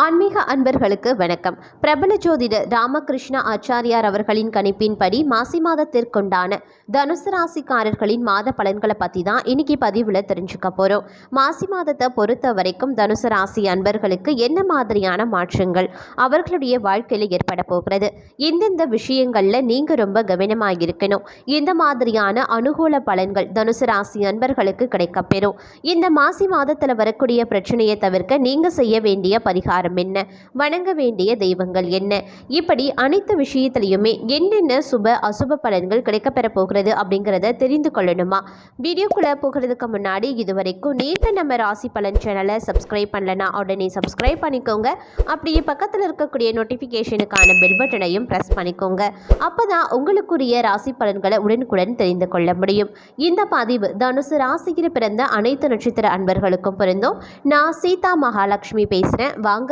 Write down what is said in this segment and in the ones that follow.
ஆன்மீக அன்பர்களுக்கு வணக்கம். பிரபல ஜோதிடர் ராமகிருஷ்ண ஆச்சாரியார் அவர்களின் கணிப்பின்படி மாசி மாதத்திற்குண்டான தனுசு ராசிக்காரர்களின் மாத பலன்களை பற்றி தான் இன்னைக்கு பதிவில் தெரிஞ்சுக்க போகிறோம் மாசி மாதத்தை பொறுத்த வரைக்கும் தனுசு ராசி அன்பர்களுக்கு என்ன மாதிரியான மாற்றங்கள் அவர்களுடைய வாழ்க்கையில் ஏற்பட போகிறது? இந்தந்த விஷயங்களில் நீங்கள் ரொம்ப கவனமாக இருக்கணும். இந்த மாதிரியான அனுகூல பலன்கள் தனுசு ராசி அன்பர்களுக்கு கிடைக்கப்பெறும். இந்த மாசி மாதத்தில் வரக்கூடிய பிரச்சனையை தவிர்க்க நீங்கள் செய்ய வேண்டிய பரிகாரம் பரிகாரம் என்ன? வணங்க வேண்டிய தெய்வங்கள் என்ன? இப்படி அனைத்து விஷயத்திலையுமே என்னென்ன சுப அசுப பலன்கள் கிடைக்கப்பெற போகிறது அப்படிங்கிறத தெரிந்து கொள்ளணுமா? வீடியோக்குள்ளே போகிறதுக்கு முன்னாடி இதுவரைக்கும் நேற்று நம்ம ராசி பலன் சேனலை சப்ஸ்கிரைப் பண்ணலனா உடனே சப்ஸ்கிரைப் பண்ணிக்கோங்க. அப்படியே பக்கத்தில் இருக்கக்கூடிய நோட்டிஃபிகேஷனுக்கான பெல் பட்டனையும் ப்ரெஸ் பண்ணிக்கோங்க. அப்போ தான் உங்களுக்குரிய ராசி பலன்களை உடனுக்குடன் தெரிந்து கொள்ள முடியும். இந்த பதிவு தனுசு ராசியில் பிறந்த அனைத்து நட்சத்திர அன்பர்களுக்கும் பொருந்தும். நான் சீதா மகாலட்சுமி பேசுகிறேன் வாங்க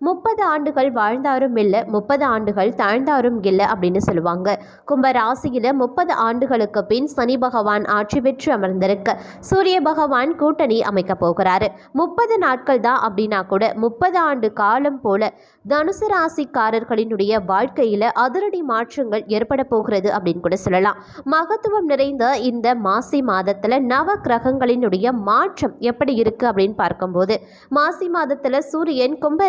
முப்பது ஆண்டுகள் வாழ்ந்தாரும் இல்லை முப்பது ஆண்டுகள் தாழ்ந்தாரும் இல்லை அப்படின்னு சொல்லுவாங்க. கும்ப ராசியில் முப்பது ஆண்டுகளுக்கு பின் சனி பகவான் ஆட்சி பெற்று அமர்ந்திருக்க சூரிய பகவான் கூட்டணி அமைக்க போகிறாரு. முப்பது நாட்கள் தான் அப்படின்னா கூட முப்பது ஆண்டு காலம் போல தனுசு ராசிக்காரர்களினுடைய வாழ்க்கையில் அதிரடி மாற்றங்கள் ஏற்பட போகிறது அப்படின்னு கூட சொல்லலாம். மகத்துவம் நிறைந்த இந்த மாசி மாதத்தில் நவ கிரகங்களினுடைய மாற்றம் எப்படி இருக்கு அப்படின்னு பார்க்கும்போது மாசி மாதத்தில் சூரியன் கும்ப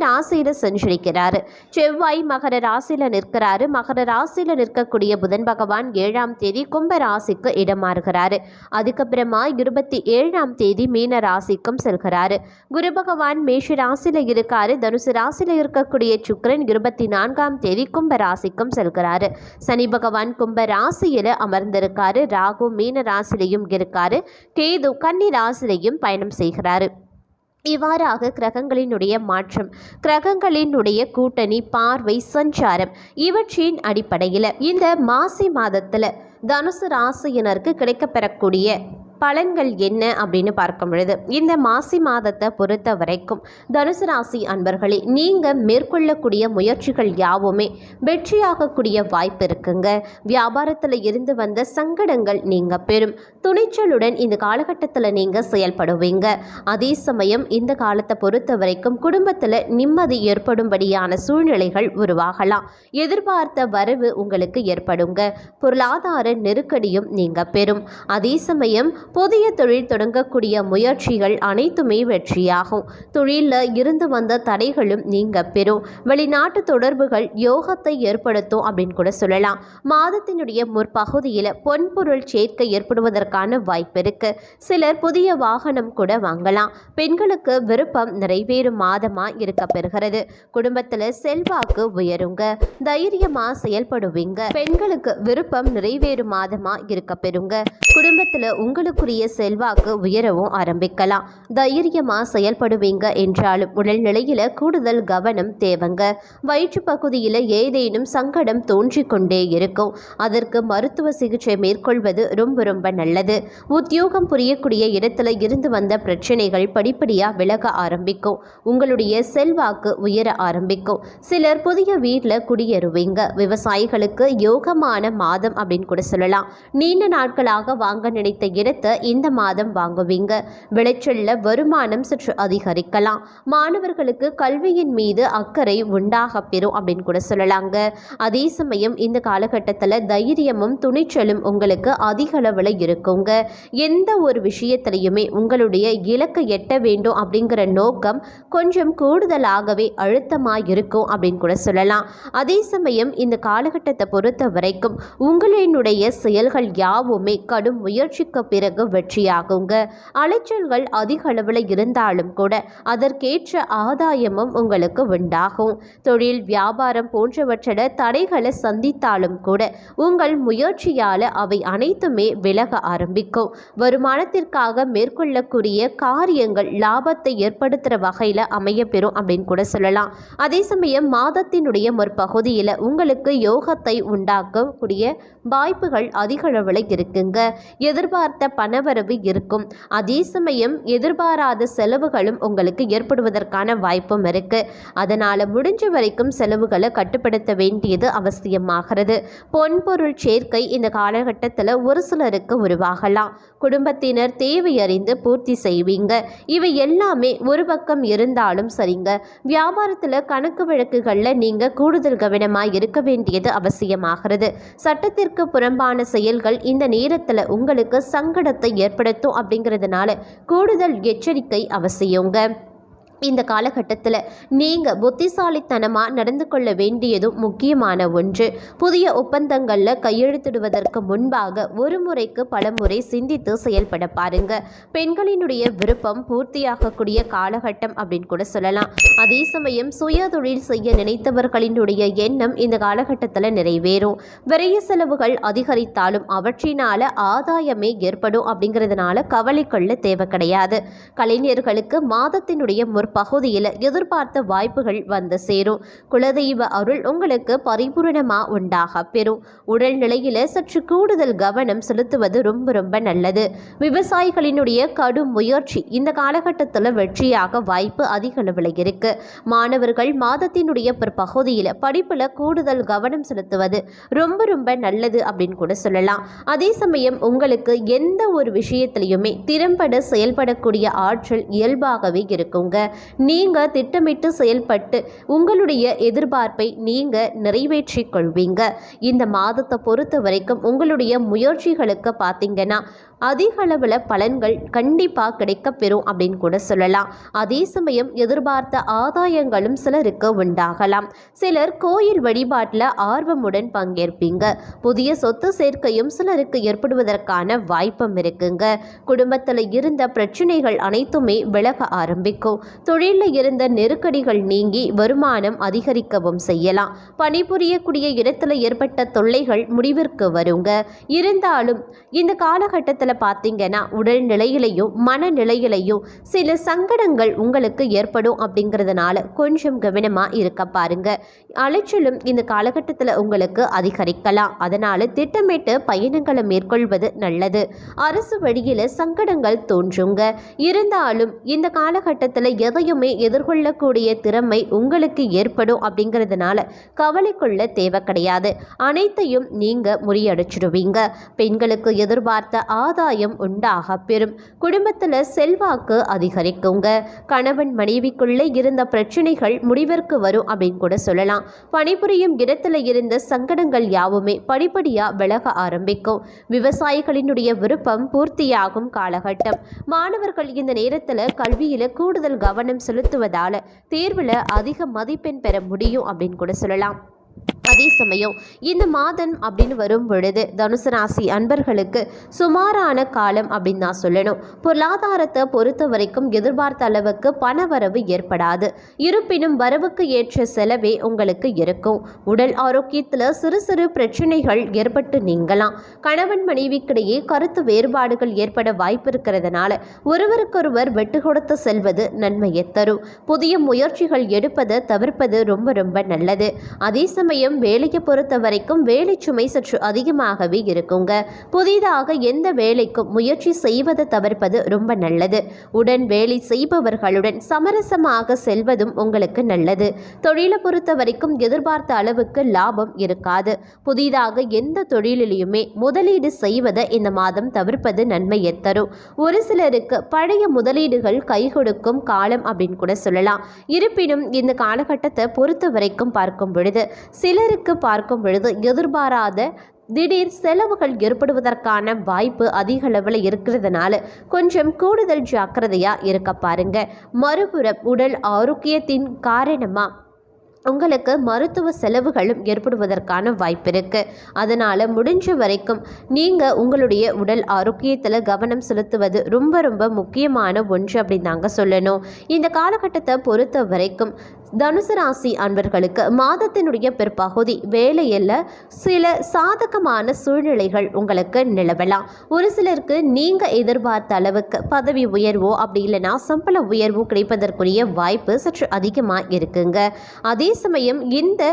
ராசியில் சென்றிருக்கிறாரு செவ்வாய் மகர ராசியில் நிற்கிறாரு. மகர ராசியில் நிற்கக்கூடிய புதன் பகவான் ஏழாம் தேதி கும்ப ராசிக்கு இடம் மாறுகிறாரு அதுக்கப்புறமா இருபத்தி ஏழாம் தேதி மீன ராசிக்கும் செல்கிறாரு. குரு பகவான் மேஷ ராசியில் இருக்காரு. தனுசு ராசியில் இருக்கக்கூடிய சுக்கிரன் இருபத்தி நான்காம் தேதி கும்ப ராசிக்கும் செல்கிறாரு. சனி பகவான் கும்ப ராசியில் அமர்ந்திருக்காரு. ராகு மீன ராசிலையும் இருக்காரு. கேது கன்னி ராசிலையும் பயணம் செய்கிறாரு. இவ்வாறாக கிரகங்களினுடைய மாற்றம் கிரகங்களினுடைய கூட்டணி பார்வை சஞ்சாரம் இவற்றின் அடிப்படையில் இந்த மாசி மாதத்தில் தனுசு ராசியினருக்கு கிடைக்கப்பெறக்கூடிய பலன்கள் என்ன அப்படின்னு பார்க்கும் பொழுது இந்த மாசி மாதத்தை பொறுத்த வரைக்கும் தனுசு ராசி அன்பர்களே நீங்கள் மேற்கொள்ளக்கூடிய முயற்சிகள் யாவுமே வெற்றியாகக்கூடிய வாய்ப்பு இருக்குங்க. வியாபாரத்தில் இருந்து வந்த சங்கடங்கள் நீங்கள் பெறும். துணிச்சலுடன் இந்த காலகட்டத்தில் நீங்கள் செயல்படுவீங்க. அதே சமயம் இந்த காலத்தை பொறுத்த வரைக்கும் குடும்பத்தில் நிம்மதி ஏற்படும்படியான சூழ்நிலைகள் உருவாகலாம். எதிர்பார்த்த வரவு உங்களுக்கு ஏற்படுங்க. பொருளாதார நெருக்கடியும் நீங்கள் பெறும். அதே சமயம் புதிய தொழில் தொடங்கக்கூடிய முயற்சிகள் அனைத்துமே வெற்றியாகும். தொழிலில் இருந்து வந்த தடைகளும் நீங்க பெறும். வெளிநாட்டு தொடர்புகள் யோகத்தை ஏற்படுத்தும் அப்படின்னு கூட சொல்லலாம். மாதத்தினுடைய முற்பகுதியில் பொன்பொருள் சேர்க்கை ஏற்படுவதற்கான வாய்ப்பு இருக்கு. சிலர் புதிய வாகனம் கூட வாங்கலாம். பெண்களுக்கு விருப்பம் நிறைவேறும் மாதமா இருக்க பெறுகிறது. குடும்பத்தில் செல்வாக்கு உயருங்க. தைரியமா செயல்படுவீங்க. பெண்களுக்கு விருப்பம் நிறைவேறும் மாதமா இருக்க பெறுங்க. குடும்பத்தில் உங்களுக்குரிய செல்வாக்கு உயரவும் ஆரம்பிக்கலாம். தைரியமா செயல்படுவீங்க என்றாலும் உடல்நிலையில் கூடுதல் கவனம் தேவைங்க. வயிற்று பகுதியில் ஏதேனும் சங்கடம் தோன்றிக்கொண்டே இருக்கும். அதற்கு மருத்துவ சிகிச்சை மேற்கொள்வது ரொம்ப ரொம்ப நல்லது. உத்தியோகம் புரியக்கூடிய இடத்துல இருந்து வந்த பிரச்சனைகள் படிப்படியா விலக ஆரம்பிக்கும். உங்களுடைய செல்வாக்கு உயர ஆரம்பிக்கும். சிலர் புதிய வீட்டில் குடியேறுவீங்க. விவசாயிகளுக்கு யோகமான மாதம் அப்படின்னு கூட சொல்லலாம். நீண்ட நாட்களாக வாங்க நினைத்த இடத்தை இந்த மாதம் வாங்குவீங்க. விளைச்சல்ல வருமானம் சற்று அதிகரிக்கலாம். மாணவர்களுக்கு கல்வியின் மீது அக்கறை உண்டாக பெறும் அப்படின்னு கூட சொல்லலாங்க. அதே சமயம் இந்த காலகட்டத்தில் தைரியமும் துணிச்சலும் உங்களுக்கு அதிக அளவில் இருக்குங்க. எந்த ஒரு விஷயத்திலையுமே உங்களுடைய இலக்கை எட்ட வேண்டும் அப்படிங்கிற நோக்கம் கொஞ்சம் கூடுதலாகவே அழுத்தமாக இருக்கும் அப்படின்னு கூட சொல்லலாம். அதே சமயம் இந்த காலகட்டத்தை பொறுத்த வரைக்கும் உங்களினுடைய செயல்கள் யாவுமே கடும் முயற்சிக்கு பிறகு வெற்றியாகுங்க. அலைச்சல்கள் அதிக அளவில் இருந்தாலும் கூட அதற்கேற்ற ஆதாயமும் உங்களுக்கு உண்டாகும். தொழில் வியாபாரம் போன்றவற்றில் தடைகளை சந்தித்தாலும் கூட உங்கள் முயற்சியால் அவை அனைத்துமே விலக ஆரம்பிக்கும். வருமானத்திற்காக மேற்கொள்ளக்கூடிய காரியங்கள் லாபத்தை ஏற்படுத்துகிற வகையில் அமையப்பெறும் அப்படின்னு கூட சொல்லலாம். அதே சமயம் மாதத்தினுடைய முற்பகுதியில் உங்களுக்கு யோகத்தை உண்டாக்கக்கூடிய வாய்ப்புகள் அதிக அளவில் இருக்குங்க. எதிர்பார்த்த பணவரவு இருக்கும். அதே சமயம் எதிர்பாராத செலவுகளும் உங்களுக்கு ஏற்படுவதற்கான வாய்ப்பும் இருக்கு. அதனால முடிஞ்ச வரைக்கும் செலவுகளை கட்டுப்படுத்த வேண்டியது அவசியமாகிறது. பொன்பொருள் சேர்க்கை இந்த காலகட்டத்தில் ஒரு சிலருக்கு உருவாகலாம். குடும்பத்தினர் தேவையறிந்து பூர்த்தி செய்வீங்க. இவை எல்லாமே ஒரு பக்கம் இருந்தாலும் சரிங்க. வியாபாரத்தில் கணக்கு வழக்குகளில் நீங்கள் கூடுதல் கவனமாக இருக்க வேண்டியது அவசியமாகிறது. சட்டத்திற்கு புறம்பான செயல்கள் இந்த நேரத்தில் உங்களுக்கு சங்கட சங்கடத்தை ஏற்படுத்தும் அப்படிங்கிறதுனால கூடுதல் எச்சரிக்கை அவசியங்க. இந்த காலகட்டத்தில் நீங்கள் புத்திசாலித்தனமாக நடந்து கொள்ள வேண்டியதும் முக்கியமான ஒன்று. புதிய ஒப்பந்தங்களில் கையெழுத்திடுவதற்கு முன்பாக ஒரு முறைக்கு பல முறை சிந்தித்து செயல்பட பாருங்க. பெண்களினுடைய விருப்பம் பூர்த்தியாகக்கூடிய காலகட்டம் அப்படின்னு கூட சொல்லலாம். அதே சமயம் சுய தொழில் செய்ய நினைத்தவர்களினுடைய எண்ணம் இந்த காலகட்டத்தில் நிறைவேறும். விரைய செலவுகள் அதிகரித்தாலும் அவற்றினால ஆதாயமே ஏற்படும் அப்படிங்கிறதுனால கவலை கொள்ள தேவை கிடையாது. கலைஞர்களுக்கு மாதத்தினுடைய பகுதியில் எதிர்பார்த்த வாய்ப்புகள் வந்து சேரும். குலதெய்வ அருள் உங்களுக்கு பரிபூரணமாக உண்டாக பெறும். உடல்நிலையில் சற்று கூடுதல் கவனம் செலுத்துவது ரொம்ப ரொம்ப நல்லது. விவசாயிகளினுடைய கடும் முயற்சி இந்த காலகட்டத்தில் வெற்றியாக வாய்ப்பு அதிக அளவில் இருக்கு. மாணவர்கள் மாதத்தினுடைய பிற்பகுதியில் படிப்பில் கூடுதல் கவனம் செலுத்துவது ரொம்ப ரொம்ப நல்லது அப்படின்னு கூட சொல்லலாம். அதே சமயம் உங்களுக்கு எந்த ஒரு விஷயத்திலையுமே திறம்பட செயல்படக்கூடிய ஆற்றல் இயல்பாகவே இருக்குங்க. நீங்கள் திட்டமிட்டு செயல்பட்டு உங்களுடைய எதிர்பார்ப்பை நீங்கள் நிறைவேற்றிக் கொள்வீங்க. இந்த மாதத்தை பொறுத்த வரைக்கும் உங்களுடைய முயற்சிகளுக்கு பார்த்தீங்கன்னா அதிக அளவில் பலன்கள் கண்டிப்பாக கிடைக்கப்பெறும் அப்படின்னு கூட சொல்லலாம். அதே சமயம் எதிர்பார்த்த ஆதாயங்களும் சிலருக்கு உண்டாகலாம். சிலர் கோயில் வழிபாட்டில் ஆர்வமுடன் பங்கேற்பீங்க. புதிய சொத்து சேர்க்கையும் சிலருக்கு ஏற்படுவதற்கான வாய்ப்பும் இருக்குங்க. குடும்பத்தில் இருந்த பிரச்சனைகள் அனைத்துமே விலக ஆரம்பிக்கும். தொழிலில் இருந்த நெருக்கடிகள் நீங்கி வருமானம் அதிகரிக்கவும் செய்யலாம். பணிபுரியக்கூடிய இடத்துல ஏற்பட்ட தொல்லைகள் முடிவிற்கு வருங்க. இருந்தாலும் இந்த காலகட்டத்தில் பார்த்தீங்கன்னா உடல் நிலையிலையும் மனநிலையிலையும் சில சங்கடங்கள் உங்களுக்கு ஏற்படும் அப்படிங்கிறதுனால கொஞ்சம் கவனமாக இருக்க பாருங்க. அலைச்சலும் இந்த காலகட்டத்தில் உங்களுக்கு அதிகரிக்கலாம். அதனால் திட்டமிட்டு பயணங்களை மேற்கொள்வது நல்லது. அரசு வழியில் சங்கடங்கள் தோன்றுங்க. இருந்தாலும் இந்த காலகட்டத்தில் எதையுமே எதிர்கொள்ளக்கூடிய திறமை உங்களுக்கு ஏற்படும் அப்படிங்கிறதுனால கவலை கொள்ள தேவை கிடையாது. அனைத்தையும் நீங்கள் முறியடிச்சிடுவீங்க. பெண்களுக்கு எதிர்பார்த்த ஆதாயம் உண்டாக பெறும். குடும்பத்தில் செல்வாக்கு அதிகரிக்குங்க. கணவன் மனைவிக்குள்ளே இருந்த பிரச்சனைகள் முடிவிற்கு வரும் அப்படின்னு கூட சொல்லலாம். பணிபுரியும் இடத்துல இருந்த சங்கடங்கள் யாவுமே படிப்படியாக விலக ஆரம்பிக்கும். விவசாயிகளினுடைய விருப்பம் பூர்த்தியாகும் காலகட்டம். மாணவர்கள் இந்த நேரத்தில் கல்வியில் கூடுதல் கவனம் செலுத்துவதால் தேர்வில் அதிக மதிப்பெண் பெற முடியும் அப்படின்னு கூட சொல்லலாம். அதே சமயம் இந்த மாதம் அப்படின்னு வரும் பொழுது தனுசு ராசி அன்பர்களுக்கு சுமாரான காலம் அப்படின்னு நான் சொல்லணும். பொருளாதாரத்தை பொறுத்த வரைக்கும் எதிர்பார்த்த அளவுக்கு பண வரவு ஏற்படாது. இருப்பினும் வரவுக்கு ஏற்ற செலவே உங்களுக்கு இருக்கும். உடல் ஆரோக்கியத்தில் சிறு சிறு பிரச்சனைகள் ஏற்பட்டு நீங்கலாம். கணவன் மனைவிக்கிடையே கருத்து வேறுபாடுகள் ஏற்பட வாய்ப்பு இருக்கிறதுனால ஒருவருக்கொருவர் வெட்டு கொடுத்து செல்வது நன்மையை தரும். புதிய முயற்சிகள் எடுப்பதை தவிர்ப்பது ரொம்ப ரொம்ப நல்லது. அதே சமயம் வேலையை பொறுத்த வரைக்கும் வேலை சுமை சற்று அதிகமாகவே இருக்குங்க. புதிதாக எந்த வேலைக்கும் முயற்சி செய்வதை தவிர்ப்பது ரொம்ப நல்லது. உடன் வேலை செய்பவர்களுடன் சமரசமாக செல்வதும் உங்களுக்கு நல்லது. தொழிலை பொறுத்த வரைக்கும் எதிர்பார்த்த அளவுக்கு லாபம் இருக்காது. புதிதாக எந்த தொழிலிலையுமே முதலீடு செய்வதை இந்த மாதம் தவிர்ப்பது நன்மையை தரும். ஒரு சிலருக்கு பழைய முதலீடுகள் கை கொடுக்கும் காலம் அப்படின்னு கூட சொல்லலாம். இருப்பினும் இந்த காலகட்டத்தை பொறுத்த வரைக்கும் பார்க்கும் பொழுது சிலருக்கு பார்க்கும் பொழுது எதிர்பாராத திடீர் செலவுகள் ஏற்படுவதற்கான வாய்ப்பு அதிக அளவில் இருக்கிறதுனால கொஞ்சம் கூடுதல் ஜாக்கிரதையாக இருக்க பாருங்க. மறுபுறம் உடல் ஆரோக்கியத்தின் காரணமாக உங்களுக்கு மருத்துவ செலவுகளும் ஏற்படுவதற்கான வாய்ப்பு இருக்குது அதனால் முடிஞ்ச வரைக்கும் நீங்கள் உங்களுடைய உடல் ஆரோக்கியத்தில் கவனம் செலுத்துவது ரொம்ப ரொம்ப முக்கியமான ஒன்று அப்படின்னு தாங்க சொல்லணும். இந்த காலகட்டத்தை பொறுத்த வரைக்கும் தனுசு ராசி அன்பர்களுக்கு மாதத்தினுடைய பிற்பகுதி வேலையில் சில சாதகமான சூழ்நிலைகள் உங்களுக்கு நிலவலாம். ஒரு சிலருக்கு நீங்கள் எதிர்பார்த்த அளவுக்கு பதவி உயர்வோ அப்படி இல்லைன்னா சம்பள உயர்வோ கிடைப்பதற்குரிய வாய்ப்பு சற்று அதிகமாக இருக்குங்க. அதே சமயம் இந்த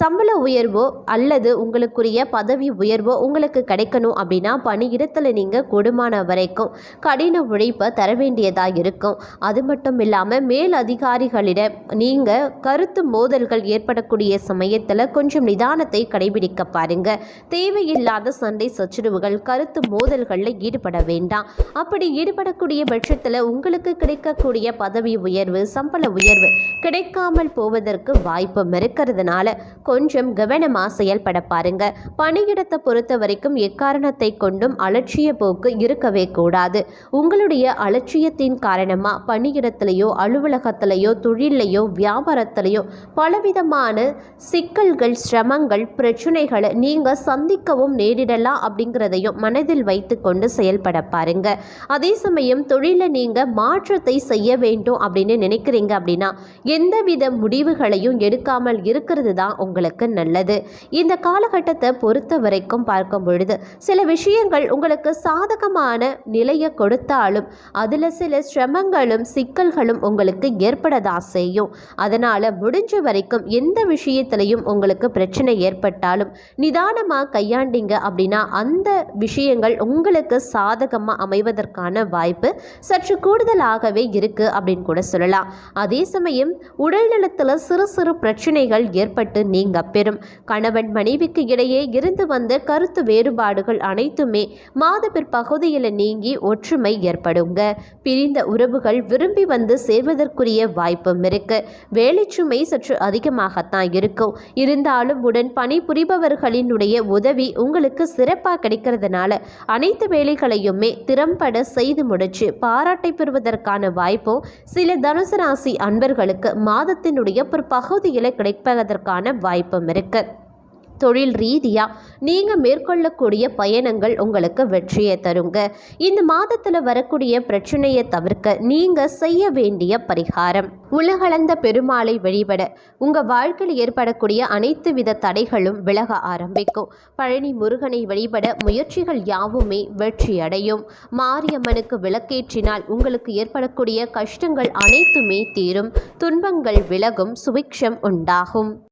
சம்பள உயர்வோ அல்லது உங்களுக்குரிய பதவி உயர்வோ உங்களுக்கு கிடைக்கணும் அப்படின்னா பணியிடத்தில் நீங்கள் கூடுமான வரைக்கும் கடின உழைப்பை தர வேண்டியதாக இருக்கும். அது மட்டும் இல்லாமல் மேல் அதிகாரிகளிடம் நீங்கள் கருத்து மோதல்கள் ஏற்படக்கூடிய சமயத்தில் கொஞ்சம் நிதானத்தை கடைபிடிக்க பாருங்க. தேவையில்லாத சண்டை சச்சரவுகள் கருத்து மோதல்களில் ஈடுபட வேண்டாம். அப்படி ஈடுபடக்கூடிய பட்சத்தில் உங்களுக்கு கிடைக்கக்கூடிய பதவி உயர்வு சம்பள உயர்வு கிடைக்காமல் போவதற்கு வாய்ப்பும் இருக்கிறதுனால கொஞ்சம் கவனமாக செயல்பட பாருங்க. பணியிடத்தை பொறுத்த வரைக்கும் எக்காரணத்தை கொண்டும் அலட்சிய போக்கு இருக்கவே கூடாது. உங்களுடைய அலட்சியத்தின் காரணமாக பணியிடத்திலேயோ அலுவலகத்திலேயோ தொழிலையோ வியாபாரத்திலேயோ பலவிதமான சிக்கல்கள் சிரமங்கள் பிரச்சனைகளை நீங்கள் சந்திக்கவும் நேரிடலாம் அப்படிங்கிறதையும் மனதில் வைத்து கொண்டு செயல்பட பாருங்க. அதே சமயம் தொழிலை நீங்கள் மாற்றத்தை செய்ய வேண்டும் அப்படின்னு நினைக்கிறீங்க அப்படின்னா எந்தவித முடிவுகளையும் எடுக்காமல் இருக்கிறது தான் உங்களுக்கு நல்லது. இந்த காலகட்டத்தை பொறுத்த வரைக்கும் பார்க்கும் பொழுது சில விஷயங்கள் உங்களுக்கு சாதகமான நிலையை கொடுத்தாலும் அதில் சில சிரமங்களும் சிக்கல்களும் உங்களுக்கு ஏற்படதான் செய்யும். அதனால் முடிஞ்ச வரைக்கும் எந்த விஷயத்திலையும் உங்களுக்கு பிரச்சனை ஏற்பட்டாலும் நிதானமாக கையாண்டிங்க அப்படின்னா அந்த விஷயங்கள் உங்களுக்கு சாதகமாக அமைவதற்கான வாய்ப்பு சற்று கூடுதலாகவே இருக்குது அப்படின்னு கூட சொல்லலாம். அதே சமயம் உடல் நலத்தில் சிறு சிறு பிரச்சனைகள் ஏற்பட்டு நீ பெறும் கணவன் மனைவிக்கு இடையே இருந்து வந்த கருத்து வேறுபாடுகள் அனைத்துமே மாத பிற்பகுதியில் நீங்கி ஒற்றுமை ஏற்படுங்க. பிரிந்த உறவுகள் விரும்பி வந்து சேர்வதற்குரிய வாய்ப்பும் இருக்கு. வேலைச்சுமை சற்று அதிகமாகத்தான் இருக்கும். இருந்தாலும் உடன் பணிபுரிபவர்களினுடைய உதவி உங்களுக்கு சிறப்பாக கிடைக்கிறதுனால அனைத்து வேலைகளையுமே திறம்பட செய்து முடிச்சு பாராட்டை பெறுவதற்கான வாய்ப்பும் சில தனுசு ராசி அன்பர்களுக்கு மாதத்தினுடைய பிற்பகுதியில் கிடைப்பதற்கான வாய்ப்பும் இருக்கு தொழில் ரீதியாக நீங்கள் மேற்கொள்ளக்கூடிய பயணங்கள் உங்களுக்கு வெற்றியை தருங்க. இந்த மாதத்தில் வரக்கூடிய பிரச்சனையை தவிர்க்க நீங்கள் செய்ய வேண்டிய பரிகாரம். உலகளந்த பெருமாளை வழிபட உங்கள் வாழ்க்கையில் ஏற்படக்கூடிய அனைத்து வித தடைகளும் விலக ஆரம்பிக்கும். பழனி முருகனை வழிபட முயற்சிகள் யாவுமே வெற்றியடையும். மாரியம்மனுக்கு விளக்கேற்றினால் உங்களுக்கு ஏற்படக்கூடிய கஷ்டங்கள் அனைத்துமே தீரும். துன்பங்கள் விலகும். சுபிக்ஷம் உண்டாகும்.